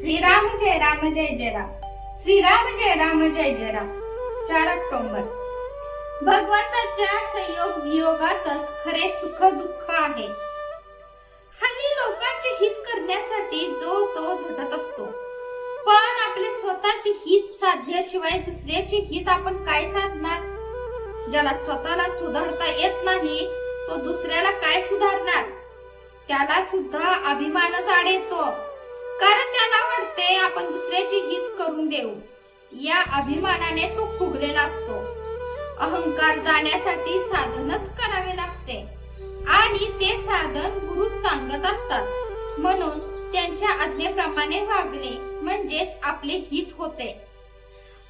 श्रीराम जय राम जय जय राम. श्रीराम जय राम जय जय राम. चार ऑक्टोबर. भगवंताच्या संयोग वियोगातच खरे सुख दुःख आहे. हल्ली लोकांचे हित करण्यासाठी जो तो झटत असतो. पण आपले स्वतःचे हित साधल्याशिवाय दुसऱ्याचे हित आपण काय साधणार? ज्याला स्वतःला सुधारता येत नाही तो दुसऱ्याला काय सुधारणार? त्याला सुद्धा अभिमानच आड येतो कारण त्याला वाटते आपण दुसऱ्याचे हित करून देऊ. या अभिमानाने तो फुगलेला असतो. अहंकार जाण्यासाठी साधनच करावे लागते. आणि ते साधन गुरु सांगत असतात. म्हणून त्यांच्या आज्ञेप्रमाणे वागले म्हणजेच आपले हित होते.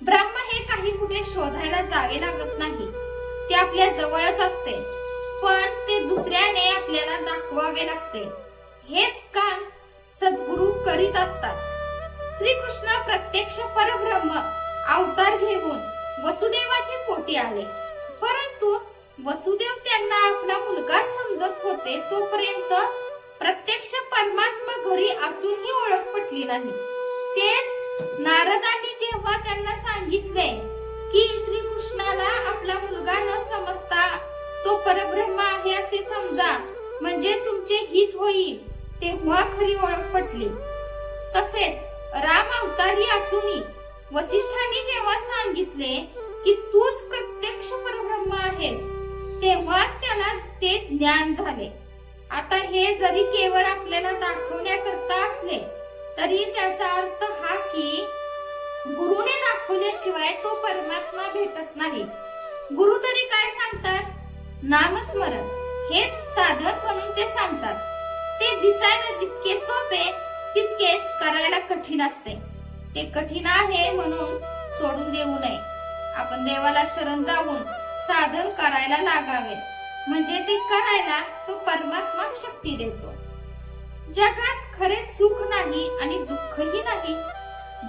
ब्रह्म हे काही कुठे शोधायला जावे लागत नाही. ते आपल्या जवळच असते. पण ते दुसऱ्याने आपल्याला दाखवावे लागते. हेच काम सद्गुरु करीत असतात. श्रीकृष्ण प्रत्यक्ष परब्रह्म अवतार घेऊन वसुदेवाचे पोटी आले. परंतु वसुदेव त्यांना आपला मुलगा समजत होते तोपर्यंत प्रत्यक्ष परमात्मा घरी असूनही ओळख पटली नाही. तेच नारदांनी जेव्हा त्यांना सांगितले की श्रीकृष्णाला आपला मुलगा न समजता तो परब्रह्म आहे असे समजा म्हणजे तुमचे हित होईल. तेव्हा खरी ओळख पटली. तसेच राम अवतारी असूनही वसिष्ठांनी जेव्हा सांगितले की तूच प्रत्यक्ष परब्रह्म आहेस तेव्हाच त्याला ते ज्ञान झाले. आता हे जरी केवळ आपल्याला दाखवण्याकरता असले तरी त्याचा अर्थ हा की गुरुने दाखवल्याशिवाय तो परमात्मा भेटत नाही. गुरु तरी काय सांगतात? नामस्मरण. हेच साधक म्हणून ते सांगतात. ते दिसायला जितके सोपे तितकेच करायला कठीण असते. ते कठीण आहे म्हणून सोडून देऊ नये. आपण देवाला शरण जाऊन साधन करायला लागावे. म्हणजे ते करायला तो परमात्मा शक्ती देतो. जगात खरे सुख नाही आणि दुःखही नाही.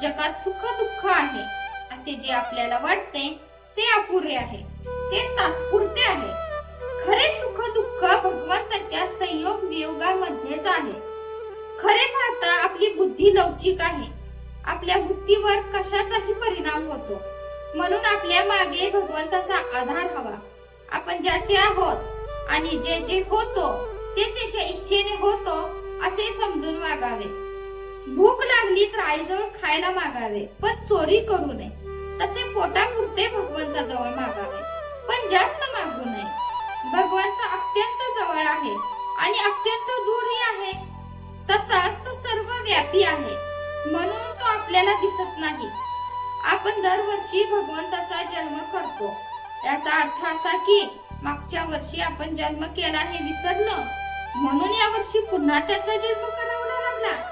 जगात सुख दुःख आहे असे जे आपल्याला वाटते ते अपुरे आहे. ते तात्पुरते आहे. भगवंताच्या संयोग वियोगामध्येच आहे. खरे पाहता आपली बुद्धी लवचिक आहे. आपल्या बुद्धीवर कशाचाही परिणाम होतो. म्हणून आपल्या मागे भगवंताचा आधार हवा. आपण ज्याचे आहोत आणि जे जे होतो ते त्याच्या इच्छेने होतो असे समजून वागावे. भूक लागली तर आईजवळ खायला मागावे पण चोरी करू नये. तसे पोटापुरते भगवंताजवळ मागावे. पण जास्त मागू भगवंत अत्यंत जवळ आहे आणि अत्यंत दूरही आहे. तसाच तो सर्व व्यापी आहे. म्हणून तो आपल्याला दिसत नाही. आपण दरवर्षी भगवंताचा जन्म करतो. याचा अर्थ असा की मागच्या वर्षी आपण जन्म केला हे विसरलो. म्हणून या वर्षी पुन्हा त्याचा जन्म करावा लागला.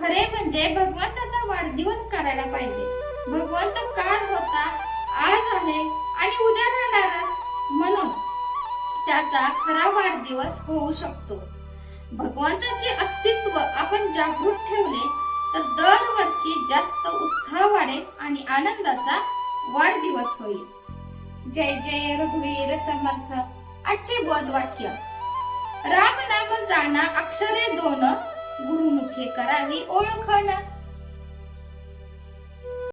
खरे म्हणजे भगवंताचा वाढदिवस करायला पाहिजे. भगवंत काल होता त्याचा खरा वाढदिवस होऊ शकतो. भगवंताचे अस्तित्व आपण जागृत ठेवले तर दरवर्षी जास्त उत्साह वाढेल आणि आनंदाचा वाढदिवस होईल. जय जय रघुवीर समर्थ. आजचे बोध वाक्य. राम नाम जाणा अक्षरे दोन. गुरुमुखे करावी ओळखण